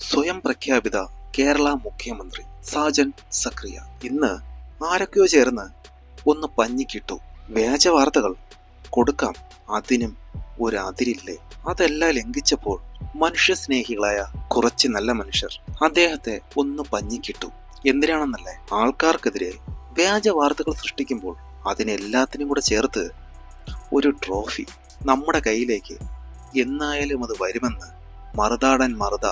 സ്വയം പ്രഖ്യാപിത കേരള മുഖ്യമന്ത്രി സാജൻ സക്രിയ. ഇന്ന് ആരൊക്കെയോ ചേർന്ന് ഒന്ന് പഞ്ഞിക്കിട്ടു. വ്യാജ വാർത്തകൾ കൊടുക്കാം. അതിനും ഒരു അതിരില്ലേ. അതെല്ലാം ലംഘിച്ചപ്പോൾ മനുഷ്യസ്നേഹികളായ കുറച്ച് നല്ല മനുഷ്യർ അദ്ദേഹത്തെ ഒന്ന് പഞ്ഞിക്കിട്ടു. എന്തിനാണെന്നല്ലേ? ആൾക്കാർക്കെതിരെ വ്യാജ വാർത്തകൾ സൃഷ്ടിക്കുമ്പോൾ അതിനെല്ലാത്തിനും കൂടെ ചേർത്ത് ഒരു ട്രോഫി നമ്മുടെ കയ്യിലേക്ക് എന്നായാലും അത് വരുമെന്ന് മറുതാടൻ മറുത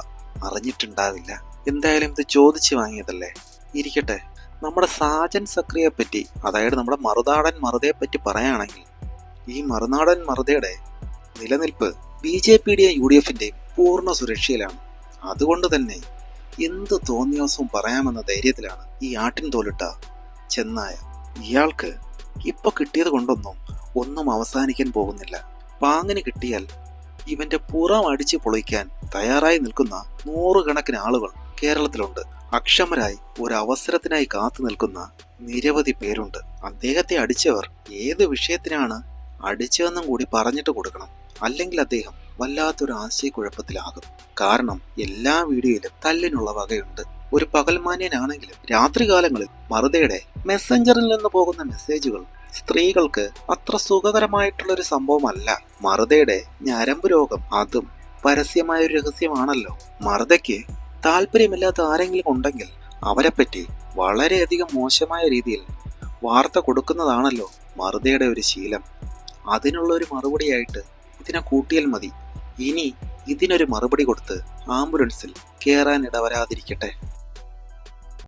അറിഞ്ഞിട്ടുണ്ടാവില്ല. എന്തായാലും ഇത് ചോദിച്ചു വാങ്ങിയതല്ലേ? ഇരിക്കട്ടെ. നമ്മുടെ സാജൻ സക്രിയെ പറ്റി അതായത് നമ്മുടെ മറുതാടൻ മറുതയെ പറ്റി പറയുകയാണെങ്കിൽ ഈ മറുനാടൻ മറുതയുടെ നിലനിൽപ്പ് ബി ജെ പിയുടെയും യു ഡി എഫിന്റെയും പൂർണ സുരക്ഷയിലാണ്. അതുകൊണ്ട് തന്നെ എന്ത് തോന്നിയോസവും പറയാമെന്ന ധൈര്യത്തിലാണ് ഈ ആട്ടിൻ തോലിട്ട ചെന്നായ. ഇയാൾക്ക് ഇപ്പൊ കിട്ടിയത് കൊണ്ടൊന്നും ഒന്നും അവസാനിക്കാൻ പോകുന്നില്ല. പാങ്ങിന് കിട്ടിയാൽ ഇവന്റെ പുറം അടിച്ചു പൊളിക്കാൻ തയ്യാറായി നിൽക്കുന്ന നൂറുകണക്കിന് ആളുകൾ കേരളത്തിലുണ്ട്. അക്ഷമരായി ഒരു അവസരത്തിനായി കാത്തു നിൽക്കുന്ന നിരവധി പേരുണ്ട്. അദ്ദേഹത്തെ അടിച്ചവർ ഏത് വിഷയത്തിനാണ് അടിച്ചതെന്നും കൂടി പറഞ്ഞിട്ട് കൊടുക്കണം. അല്ലെങ്കിൽ അദ്ദേഹം വല്ലാത്തൊരു ആശയക്കുഴപ്പത്തിലാകും. കാരണം എല്ലാ വീഡിയോയിലും തല്ലിനുള്ള വകയുണ്ട്. ഒരു പകൽമാന്യനാണെങ്കിലും രാത്രികാലങ്ങളിൽ മറുതയുടെ മെസ്സഞ്ചറിൽ നിന്ന് പോകുന്ന മെസ്സേജുകൾ സ്ത്രീകൾക്ക് അത്ര സുഖകരമായിട്ടുള്ള ഒരു സംഭവമല്ല. മറുതയുടെ ഞരമ്പ് രോഗം അതും പരസ്യമായ ഒരു രഹസ്യമാണല്ലോ. മറുതയ്ക്ക് താല്പര്യമില്ലാത്ത ആരെങ്കിലും ഉണ്ടെങ്കിൽ അവരെപ്പറ്റി വളരെയധികം മോശമായ രീതിയിൽ വാർത്ത കൊടുക്കുന്നതാണല്ലോ മറുതയുടെ ഒരു ശീലം. അതിനുള്ള ഒരു മറുപടിയായിട്ട് ഇതിനെ കൂട്ടിയാൽ മതി. ഇനി ഇതിനൊരു മറുപടി കൊടുത്ത് ആംബുലൻസിൽ കയറാൻ ഇടവരാതിരിക്കട്ടെ